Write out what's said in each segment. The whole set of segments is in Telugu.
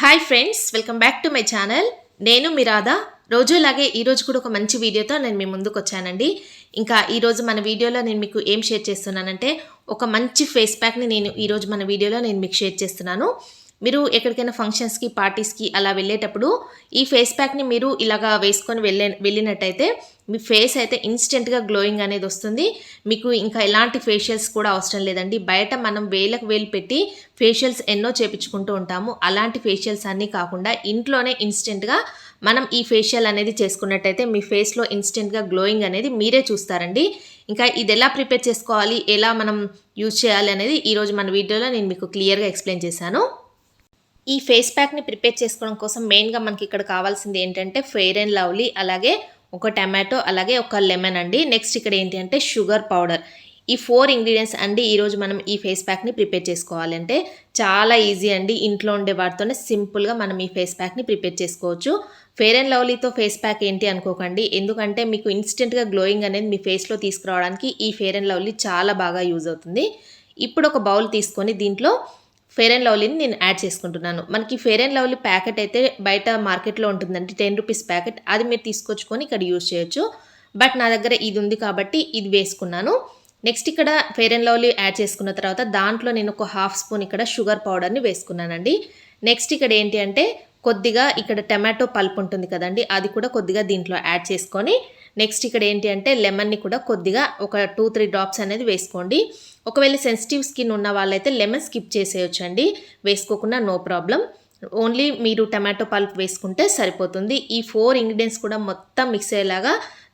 Hi friends welcome back to my channel నేను మీ రాధా. రోజులాగే ఈరోజు కూడా ఒక మంచి వీడియోతో నేను మీ ముందుకు వచ్చానండి. ఇంకా ఈరోజు మన వీడియోలో నేను మీకు ఏం షేర్ చేస్తున్నానంటే ఒక మంచి ఫేస్ ప్యాక్ని నేను ఈరోజు మన వీడియోలో నేను మీకు షేర్ చేస్తున్నాను. మీరు ఎక్కడికైనా ఫంక్షన్స్కి పార్టీస్కి అలా వెళ్ళేటప్పుడు ఈ ఫేస్ ప్యాక్ని మీరు ఇలాగా వేసుకొని వెళ్ళే వెళ్ళినట్టయితే మీ ఫేస్ అయితే ఇన్స్టెంట్గా గ్లోయింగ్ అనేది వస్తుంది. మీకు ఇంకా ఎలాంటి ఫేషియల్స్ కూడా అవసరం లేదండి. బయట మనం వేలకు వేలు పెట్టి ఫేషియల్స్ ఎన్నో చేపించుకుంటూ ఉంటాము. అలాంటి ఫేషియల్స్ అన్నీ కాకుండా ఇంట్లోనే ఇన్స్టెంట్గా మనం ఈ ఫేషియల్ అనేది చేసుకున్నట్టయితే మీ ఫేస్లో ఇన్స్టెంట్గా గ్లోయింగ్ అనేది మీరే చూస్తారండి. ఇంకా ఇది ఎలా ప్రిపేర్ చేసుకోవాలి? ఎలా మనం యూజ్ చేయాలి అనేది ఈరోజు మన వీడియోలో నేను మీకు క్లియర్గా ఎక్స్ప్లెయిన్ చేశాను. ఈ ఫేస్ ప్యాక్ని ప్రిపేర్ చేసుకోవడం కోసం మెయిన్గా మనకి ఇక్కడ కావాల్సింది ఏంటంటే ఫెయిర్ అండ్ లవ్లీ అలాగే ఒక టమాటో అలాగే ఒక లెమన్ అండి. నెక్స్ట్ ఇక్కడ ఏంటి అంటే షుగర్ పౌడర్ ఈ ఫోర్ ఇంగ్రీడియంట్స్ అండి ఈరోజు మనం ఈ ఫేస్ ప్యాక్ని ప్రిపేర్ చేసుకోవాలంటే చాలా ఈజీ అండి. ఇంట్లో ఉండే వాటితోనే సింపుల్గా మనం ఈ ఫేస్ ప్యాక్ని ప్రిపేర్ చేసుకోవచ్చు. ఫెయిర్ అండ్ లవ్లీతో ఫేస్ ప్యాక్ ఏంటి అనుకోకండి. ఎందుకంటే మీకు ఇన్స్టెంట్గా గ్లోయింగ్ అనేది మీ ఫేస్లో తీసుకురావడానికి ఈ ఫెయిర్ అండ్ లవ్లీ చాలా బాగా యూజ్ అవుతుంది. ఇప్పుడు ఒక బౌల్ తీసుకొని దీంట్లో ఫెయిర్ అండ్ లవ్లీని నేను యాడ్ చేసుకుంటున్నాను. మనకి ఫెయిర్ అండ్ లవ్లీ ప్యాకెట్ అయితే బయట మార్కెట్లో ఉంటుందండి. టెన్ రూపీస్ ప్యాకెట్ అది మీరు తీసుకొచ్చుకొని ఇక్కడ యూజ్ చేయొచ్చు. బట్ నా దగ్గర ఇది ఉంది కాబట్టి ఇది వేసుకున్నాను. నెక్స్ట్ ఇక్కడ ఫెయిర్ అండ్ లవ్లీ యాడ్ చేసుకున్న తర్వాత దాంట్లో నేను ఒక హాఫ్ స్పూన్ ఇక్కడ షుగర్ పౌడర్ని వేసుకున్నానండి. నెక్స్ట్ ఇక్కడ ఏంటి అంటే కొద్దిగా ఇక్కడ టమాటో పల్ప్ ఉంటుంది కదండి అది కూడా కొద్దిగా దీంట్లో యాడ్ చేసుకొని నెక్స్ట్ ఇక్కడ ఏంటి అంటే లెమన్ని కూడా కొద్దిగా ఒక టూ త్రీ డ్రాప్స్ అనేది వేసుకోండి. ఒకవేళ సెన్సిటివ్ స్కిన్ ఉన్న వాళ్ళైతే లెమన్ స్కిప్ చేసేయచ్చు అండి వేసుకోకుండా నో ప్రాబ్లం ఓన్లీ మీరు టమాటో పల్ప్ వేసుకుంటే సరిపోతుంది. ఈ ఫోర్ ఇంగ్రీడియంట్స్ కూడా మొత్తం మిక్స్ అయ్యేలాగా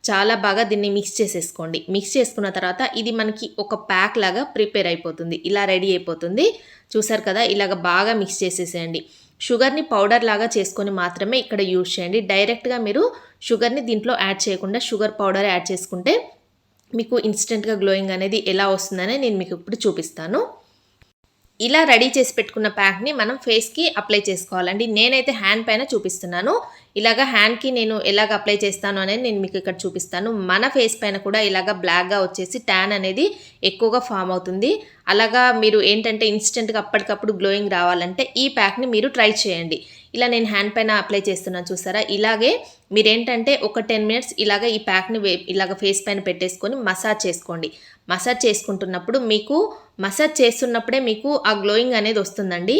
చాలా బాగా దీన్ని మిక్స్ చేసేసుకోండి. మిక్స్ చేసుకున్న తర్వాత ఇది మనకి ఒక ప్యాక్ లాగా ప్రిపేర్ అయిపోతుంది. ఇలా రెడీ అయిపోతుంది. చూసారు కదా? ఇలాగ బాగా మిక్స్ చేసేసేయండి. షుగర్ని పౌడర్ లాగా చేసుకొని మాత్రమే ఇక్కడ యూజ్ చేయండి. డైరెక్ట్గా మీరు షుగర్ని దీంట్లో యాడ్ చేయకుండా షుగర్ పౌడర్ యాడ్ చేసుకుంటే మీకు ఇన్స్టెంట్గా గ్లోయింగ్ అనేది ఎలా వస్తుందని నేను మీకు ఇప్పుడు చూపిస్తాను. ఇలా రెడీ చేసి పెట్టుకున్న ప్యాక్ని మనం ఫేస్కి అప్లై చేసుకోవాలండి. నేనైతే హ్యాండ్ పైన చూపిస్తున్నాను. ఇలాగ హ్యాండ్కి నేను ఎలాగ అప్లై చేస్తాను అనేది నేను మీకు ఇక్కడ చూపిస్తాను. మన ఫేస్ పైన కూడా ఇలాగ బ్లాక్గా వచ్చేసి ట్యాన్ అనేది ఎక్కువగా ఫామ్ అవుతుంది. అలాగా మీరు ఏంటంటే ఇన్స్టెంట్గా అప్పటికప్పుడు గ్లోయింగ్ రావాలంటే ఈ ప్యాక్ని మీరు ట్రై చేయండి. ఇలా నేను హ్యాండ్ పైన అప్లై చేస్తున్నాను చూసారా? ఇలాగే మీరేంటంటే ఒక టెన్ మినిట్స్ ఇలాగ ఈ ప్యాక్ని వే ఇలాగ ఫేస్ పైన పెట్టేసుకొని మసాజ్ చేసుకోండి. మసాజ్ చేసుకుంటున్నప్పుడు మీకు మసాజ్ చేస్తున్నప్పుడే మీకు ఆ గ్లోయింగ్ అనేది వస్తుందండి.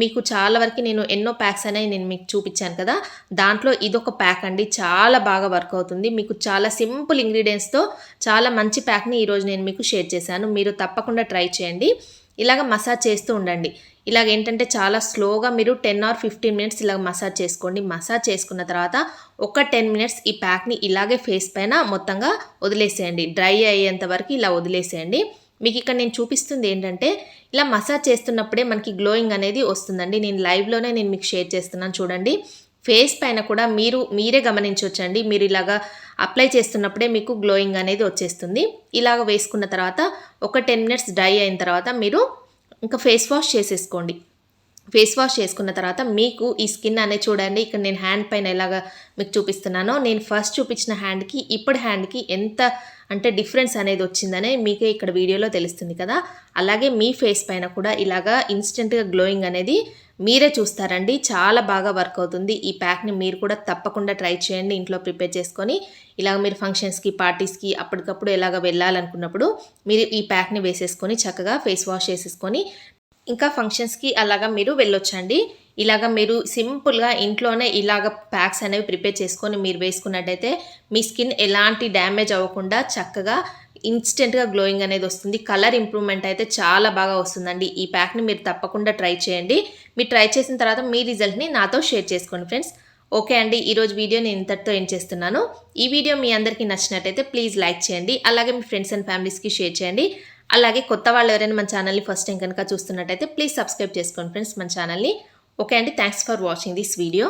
మీకు చాలా వరకు నేను ఎన్నో ప్యాక్స్ అనేవి నేను మీకు చూపించాను కదా దాంట్లో ఇదొక ప్యాక్ అండి. చాలా బాగా వర్క్ అవుతుంది. మీకు చాలా సింపుల్ ఇంగ్రీడియంట్స్తో చాలా మంచి ప్యాక్ని ఈరోజు నేను మీకు షేర్ చేశాను. మీరు తప్పకుండా ట్రై చేయండి. ఇలాగ మసాజ్ చేస్తూ ఉండండి. ఇలాగ ఏంటంటే చాలా స్లోగా మీరు టెన్ ఆర్ ఫిఫ్టీన్ మినిట్స్ ఇలాగ మసాజ్ చేసుకోండి. మసాజ్ చేసుకున్న తర్వాత ఒక టెన్ మినిట్స్ ఈ ప్యాక్ని ఇలాగే ఫేస్ పైన మొత్తంగా వదిలేసేయండి. డ్రై అయ్యేంత వరకు ఇలా వదిలేసేయండి. మీకు ఇక్కడ నేను చూపిస్తుంది ఏంటంటే ఇలా మసాజ్ చేస్తున్నప్పుడే మనకి గ్లోయింగ్ అనేది వస్తుందండి. నేను లైవ్లోనే నేను మీకు షేర్ చేస్తున్నాను చూడండి. ఫేస్ పైన కూడా మీరు మీరే గమనించవచ్చండి మీరు ఇలాగా అప్లై చేస్తున్నప్పుడే మీకు గ్లోయింగ్ అనేది వచ్చేస్తుంది. ఇలాగ వేసుకున్న తర్వాత ఒక టెన్ మినిట్స్ డ్రై అయిన తర్వాత మీరు ఇంకా ఫేస్ వాష్ చేసేసుకోండి. ఫేస్ వాష్ చేసుకున్న తర్వాత మీకు ఈ స్కిన్ అనేది చూడండి. ఇక్కడ నేను హ్యాండ్ పైన ఎలాగా మీకు చూపిస్తున్నానో. నేను ఫస్ట్ చూపించిన హ్యాండ్కి ఇప్పుడు హ్యాండ్కి ఎంత అంటే డిఫరెన్స్ అనేది వచ్చిందనే మీకే ఇక్కడ వీడియోలో తెలుస్తుంది కదా. అలాగే మీ ఫేస్ పైన కూడా ఇలాగా ఇన్స్టెంట్గా గ్లోయింగ్ అనేది మీరే చూస్తారండి. చాలా బాగా వర్క్ అవుతుంది. ఈ ప్యాక్ని మీరు కూడా తప్పకుండా ట్రై చేయండి. ఇంట్లో ప్రిపేర్ చేసుకొని ఇలాగ మీరు ఫంక్షన్స్కి పార్టీస్కి అప్పటికప్పుడు ఎలాగ వెళ్ళాలనుకున్నప్పుడు మీరు ఈ ప్యాక్ని వేసేసుకొని చక్కగా ఫేస్ వాష్ చేసేసుకొని ఇంకా ఫంక్షన్స్కి అలాగా మీరు వెళ్ళొచ్చండి. ఇలాగ మీరు సింపుల్గా ఇంట్లోనే ఇలాగ ప్యాక్స్ అనేవి ప్రిపేర్ చేసుకొని మీరు వేసుకున్నట్టయితే మీ స్కిన్ ఎలాంటి డ్యామేజ్ అవ్వకుండా చక్కగా ఇన్స్టెంట్గా గ్లోయింగ్ అనేది వస్తుంది. కలర్ ఇంప్రూవ్మెంట్ అయితే చాలా బాగా వస్తుందండి. ఈ ప్యాక్ని మీరు తప్పకుండా ట్రై చేయండి. మీరు ట్రై చేసిన తర్వాత మీ రిజల్ట్ని నాతో షేర్ చేసుకోండి ఫ్రెండ్స్. ఓకే అండి ఈరోజు వీడియో నేను ఇంతటితో ఏం చేస్తున్నాను. ఈ వీడియో మీ అందరికీ నచ్చినట్టయితే ప్లీజ్ లైక్ చేయండి. అలాగే మీ ఫ్రెండ్స్ అండ్ ఫ్యామిలీస్కి షేర్ చేయండి. అలాగే కొత్త వాళ్ళు ఎవరైనా మన ఛానల్ని ఫస్ట్ టైం కనుక చూస్తున్నట్టయితే ప్లీజ్ సబ్స్క్రైబ్ చేసుకోండి ఫ్రెండ్స్ మన ఛానల్ని. ఓకే అండి thanks for watching this video